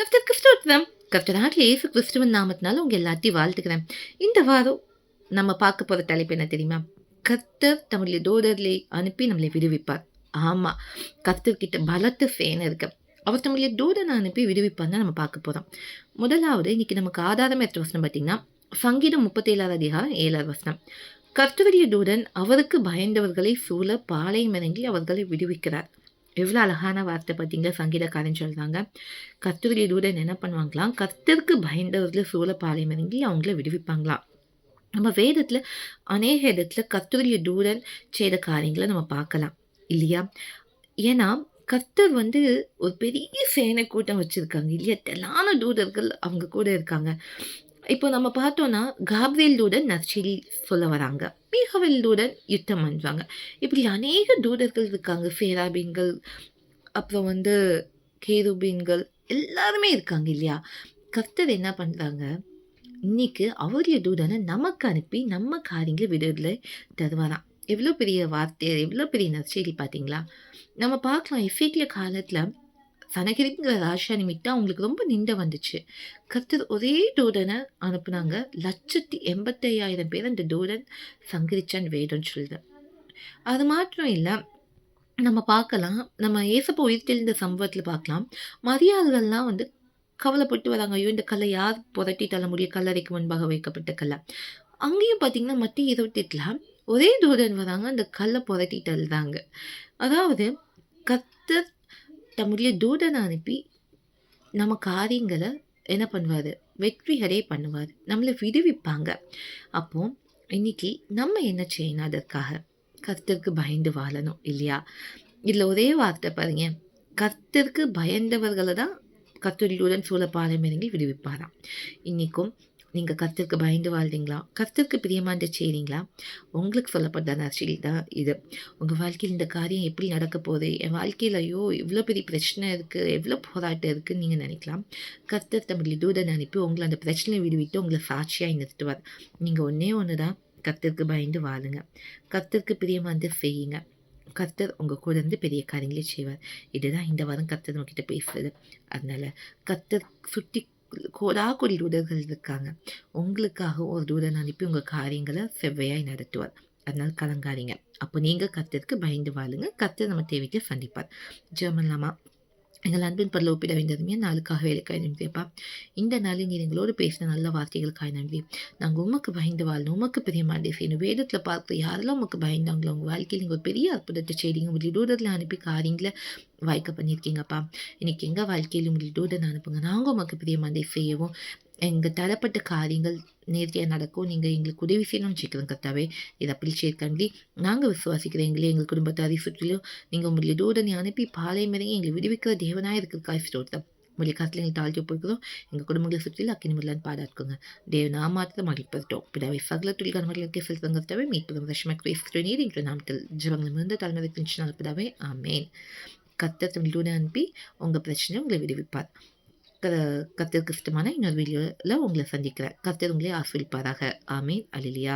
கர்த்தருக்கு ஸ்தோத்திரம் நாட்டில் ஏசு கிறிஸ்துவன் நாமத்தினால உங்கள் எல்லாத்தையும் வாழ்த்துக்கிறேன். இந்த வாரம் நம்ம பார்க்க போகிற தலைப்பு என்ன தெரியுமா? கர்த்தர் தம்முடைய தூதர்களை அனுப்பி நம்மளை விடுவிப்பார். ஆமாம் கர்த்தர்கிட்ட பலத்து சேனை இருக்கு. அவர் தம்முடைய தூதனை அனுப்பி விடுவிப்பார் தான் நம்ம பார்க்க போகிறோம் முதலாவது இன்றைக்கி நமக்கு ஆதாரம் எத்த வசனம் பார்த்தீங்கன்னா சங்கீதம் முப்பத்தேழாவது அதிகாரம் ஏழாவது வசனம். கர்த்தருடைய தூதன் அவருக்கு பயந்தவர்களை சூழ பாளையம் இறங்கி அவர்களை விடுவிக்கிறார். எவ்வளோ அழகான வார்த்தை பார்த்தீங்களா சங்கீதக்காரன் சொல்கிறாங்க கத்துரிய தூரன் என்ன பண்ணுவாங்களாம் கர்த்தருக்கு பயந்தவர்கள் சூழ பாளையம் இறங்கி அவங்கள விடுவிப்பாங்களாம் நம்ம வேதத்தில் அநேக இடத்துல கத்துரிய தூரன் செய்த காரியங்களை நம்ம பார்க்கலாம். இல்லையா? ஏன்னா கர்த்தர் வந்து ஒரு பெரிய சேனை கூட்டம் வச்சுருக்காங்க. இல்லையா? தெலான தூதர்கள் அவங்க கூட இருக்காங்க. இப்போ நம்ம பார்த்தோன்னா காப்ரியல் தூதன் நற்செய்தி சொல்ல வராங்க. மீகவேல் தூதன் யுத்தம் பண்ணுவாங்க இப்படி அநேக தூதர்கள் இருக்காங்க. சேராபீன்கள் அப்புறம் வந்து கேருபீன்கள் எல்லாருமே இருக்காங்க இல்லையா? கர்த்தர் என்ன பண்ணுறாங்க இன்னைக்கு அவருடைய தூதனை நமக்கு அனுப்பி நம்ம காரியங்களை விடுதலை தருவாராம். எவ்வளோ பெரிய வார்த்தை எவ்வளோ பெரிய நற்செய்தி பார்த்தீங்களா? நம்ம பார்க்கலாம் எஃபேக்கிய காலத்தில் சனகிரிங்கிற ராஷா நிமித்தம் அவங்களுக்கு ரொம்ப நிண்ட வந்துச்சு. கர்த்தர் ஒரே டோடனை அனுப்புனாங்க. லட்சத்தி எண்பத்தையாயிரம் பேர் அந்த டோடன் சங்கரிச்சான் வேதம் சொல்லுது. அது மாத்திரம் இல்லை நம்ம பார்க்கலாம். நம்ம ஏசப்ப தெளிந்த சம்பவத்தில் பார்க்கலாம். மரியாதைகள்லாம் வந்து கவலைப்பட்டு வராங்க. ஐயோ இந்த கல்லை யார் புரட்டி தள்ள முடியும்? கல்லறைக்கு முன்பாக வைக்கப்பட்ட கல்லை. அங்கேயும் பார்த்தீங்கன்னா மத்திய இருபத்தெட்டில் ஒரே தூரன் வராங்க. அந்த கல்லை புரட்டி தள்ளுறாங்க. அதாவது கர்த்தர் தம்முடைய தூதனை அனுப்பி நம்ம காரியங்களை என்ன பண்ணுவார்? வெற்றிகரே பண்ணுவார். நம்மளை விடுவிப்பாங்க. அப்போ இன்னைக்கு நம்ம என்ன செய்யணும் அதற்காக? கர்த்தருக்கு பயந்து வாழணும் இல்லையா? இதில் ஒரே வார்த்தை பாருங்க. கர்த்தருக்கு பயந்தவர்களை தான் கத்தூரியுடன் சூழ பாரம்பரியங்கள் விடுவிப்பாராம். இன்றைக்கும் நீங்கள் கத்திற்கு பயந்து வாழ்றீங்களா? கர்த்தருக்கு பிரியமானதை செய்கிறீங்களா உங்களுக்கு சொல்லப்பட்ட நர்சரி தான் இது. உங்கள் வாழ்க்கையில் இந்த காரியம் எப்படி நடக்க போகுது? என் வாழ்க்கையில் ஐயோ இவ்வளோ பெரிய பிரச்சனை இருக்குது எவ்வளோ போராட்டம் இருக்குதுன்னு நீங்கள் நினைக்கலாம். கர்த்தர் தம்முடைய தூதன் அனுப்பி உங்களை அந்த பிரச்சனையை விடுவிட்டு உங்களை சாட்சியாக நிறுத்துவார். நீங்கள் ஒன்றே ஒன்று தான் கத்திற்கு பயந்து வாழுங்க. கர்த்தருக்கு பிரியமானதை செய்யுங்க. கர்த்தர் உங்கள் கூட இருந்து பெரிய காரியங்களே செய்வார். இதுதான் இந்த வாரம் கர்த்தர் உங்ககிட்ட பேசுறது. அதனால கர்த்தர் சுற்றி கோடா கோடி தூதர்கள் இருக்காங்க. உங்களுக்காக ஒரு தூதன் அனுப்பி உங்கள் காரியங்களை செவ்வையாய் நடத்துவார். அதனால் கலங்காதீங்க. அப்போ நீங்கள் கத்திற்கு பயந்து வாழுங்க. கத்து நம்ம தேவைக்கு சந்திப்பார் ஜெர்மன்லாமா எங்கள் அன்பின் பரல ஒப்பிட வேண்டியதுமே நாளுக்காக வேலைக்காய் நன்றியப்பா இந்த நாளில் நீர் எங்களோடு பேசின நல்ல வார்த்தைகளுக்காய் நன்றி நாங்கள் உமக்கு பயந்து வாழணும் உமக்கு பிரியமாண்டி செய்யணும் வேதத்தில் பார்க்குற யாரெல்லாம் உமக்கு பயந்தாங்களோ உங்கள் வாழ்க்கையில் நீங்கள் ஒரு பெரிய அற்புதத்தை செய்றீங்க உங்கள் தூரத்தில் அனுப்பி காரியங்களை வாய்க்க பண்ணியிருக்கீங்கப்பா. இன்னைக்கு எங்கள் வாழ்க்கையில் உங்கள் தூதனை அனுப்புங்க. நாங்கள் உமக்கு பிரியமாண்டி செய்யவும் எங்கள் தரப்பட்ட காரியங்கள் நேர்த்தியாக நடக்கும். நீங்கள் எங்களுக்கு உதவி செய்யணும்னு வச்சுக்கிறோம் கர்த்தாவே. இதை அப்படி கண்டி நாங்கள் விசுவாசிக்கிறோம் எங்களே எங்கள் குடும்பத்தாரை சுற்றிலும் நீங்கள் உங்களுடைய தூதனை அனுப்பி பாலை மறைங்க எங்களை விடுவிக்கிற தேவனாக இருக்கிற காய் ஸ்தோத்திரம். உங்களுடைய காசில் எங்களை தாழ்த்தி போயிருக்கிறோம் எங்கள் குடும்பங்களை சுற்றிலும் அக்கினி முல்லான்னு பாடாக்குங்க தேவ நாமாத்திரம் மகிழ்ப்பதுட்டோம் பிதாவை சகல துளிகான மகளுக்கு செல்வங்கத்தாவே மீட்பதும் ரஷ்ம கிரேஸ்து நீர் என்ற நாமத்தில் ஜீவங்கள் மிகுந்த தலைமை பிரிஞ்சினால் பிதாவே. ஆமேன். கத்த லூனை அனுப்பி உங்கள் பிரச்சனையை உங்களை விடுவிப்பார். க கத்திற்கு இஷ்டமான இன்னொரு வீடியோவில் உங்களை சந்திக்கிறேன். கத்தர் உங்களே ஆசிரிப்பாராக ஆமீன். அலிலியா